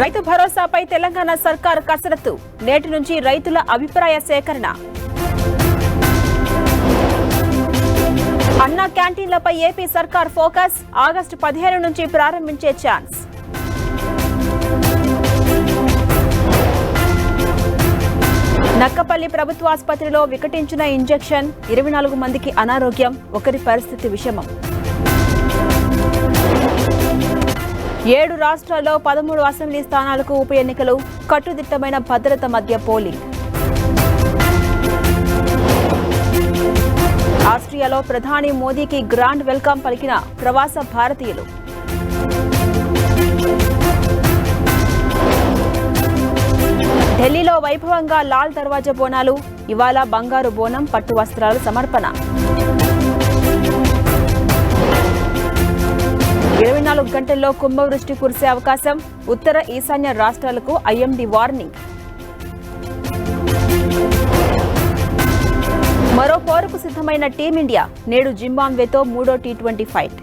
రైతు భరోసాపై తెలంగాణ సర్కార్ కసరత్తు. నేటి నుంచి రైతుల అభిప్రాయ సేకరణ. అన్నా క్యాంటీన్లపై ఏపీ సర్కార్ ఫోకస్. ఆగస్టు పదిహేను నుంచి ప్రారంభించే ఛాన్స్. నక్కపల్లి ప్రభుత్వాసుపత్రిలో వికటించిన ఇంజెక్షన్. ఇరవై నాలుగు మందికి అనారోగ్యం. ఒకరి పరిస్థితి విషమం. ఏడు రాష్ట్రాల్లో పదమూడు అసెంబ్లీ స్థానాలకు ఉప ఎన్నికలు కట్టుదిట్టమైన భద్రత మధ్య పోలింగ్. ఆస్ట్రియాలో ప్రధాని మోదీకి గ్రాండ్ వెల్కమ్ పలికిన ప్రవాస భారతీయులు. ఢిల్లీలో వైభవంగా లాల్ దర్వాజా బోనాలు ఇవాళ బంగారు బోనం పట్టు వస్త్రాల సమర్పణ. నాలుగు గంటల్లో కుంభవృష్టి కురిసే అవకాశం ఉత్తర ఈశాన్య రాష్ట్రాలకు ఐఎండీ వార్నింగ్. మరో పోరుకు సిద్ధమైన టీమిండియా నేడు జింబాంబేతో మూడో టీ ట్వంటీ ఫైట్.